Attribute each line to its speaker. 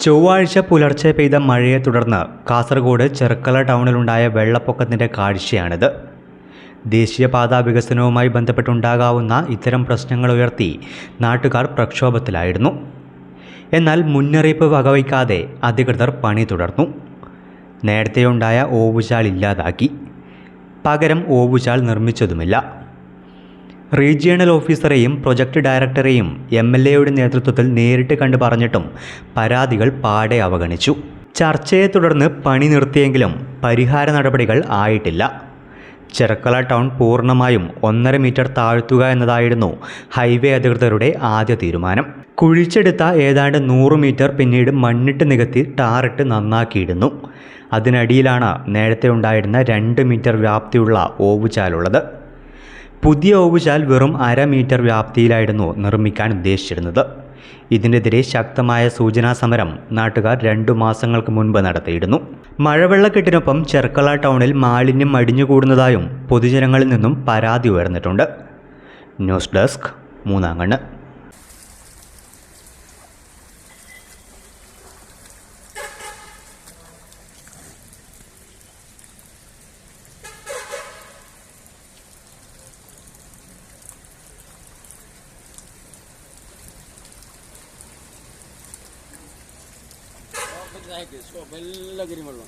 Speaker 1: ചൊവ്വാഴ്ച പുലർച്ചെ പെയ്ത മഴയെ തുടർന്ന് കാസർഗോഡ് ചെറുക്കല ടൗണിലുണ്ടായ വെള്ളപ്പൊക്കത്തിന്റെ കാഴ്ചയാണിത്. ദേശീയപാതാ വികസനവുമായി ബന്ധപ്പെട്ടുണ്ടാകാവുന്ന ഇത്തരം പ്രശ്നങ്ങൾ ഉയർത്തി നാട്ടുകാർ പ്രക്ഷോഭത്തിലായിരുന്നു. എന്നാൽ മുന്നറിയിപ്പ് വകവയ്ക്കാതെ അധികൃതർ പണി തുടർന്നു. നേരത്തെയുണ്ടായ ഓവുചാൽ ഇല്ലാതാക്കി. പകരം ഓവുചാൽ നിർമ്മിച്ചതുമില്ല. റീജിയണൽ ഓഫീസറെയും പ്രൊജക്ട് ഡയറക്ടറെയും എം എൽ എയുടെ നേതൃത്വത്തിൽ നേരിട്ട് കണ്ട് പറഞ്ഞിട്ടും പരാതികൾ പാടെ അവഗണിച്ചു. ചർച്ചയെ തുടർന്ന് പണി നിർത്തിയെങ്കിലും പരിഹാര നടപടികൾ ആയിട്ടില്ല. ചെർക്കല ടൗൺ പൂർണമായും ഒന്നര മീറ്റർ താഴ്ത്തുക എന്നതായിരുന്നു ഹൈവേ അധികൃതരുടെ ആദ്യ തീരുമാനം. കുഴിച്ചെടുത്ത ഏതാണ്ട് നൂറ് മീറ്റർ പിന്നീട് മണ്ണിട്ട് നികത്തി ടാറിട്ട് നന്നാക്കിയിടുന്നു അതിനടിയിലാണ് നേരത്തെ ഉണ്ടായിരുന്ന രണ്ട് മീറ്റർ വ്യാപ്തിയുള്ള ഓവുചാലുള്ളത്. പുതിയ ഓവുചാൽ വെറും അര മീറ്റർ വ്യാപ്തിയിലായിരുന്നു നിർമ്മിക്കാൻ ഉദ്ദേശിച്ചിരുന്നത്. ഇതിനെതിരെ ശക്തമായ സൂചനാ സമരം നാട്ടുകാർ രണ്ടു മാസങ്ങൾക്ക് മുൻപ് നടത്തിയിരുന്നു. മഴവെള്ളക്കെട്ടിനൊപ്പം ചെർക്കള ടൗണിൽ മാലിന്യം അടിഞ്ഞുകൂടുന്നതായും പൊതുജനങ്ങളിൽ നിന്നും പരാതി ഉയർന്നിട്ടുണ്ട്. ന്യൂസ് ഡെസ്ക് ಸಹ
Speaker 2: ಸೊಬೆಲ್ಲ ಗಿರಿ ಮಾಡುವ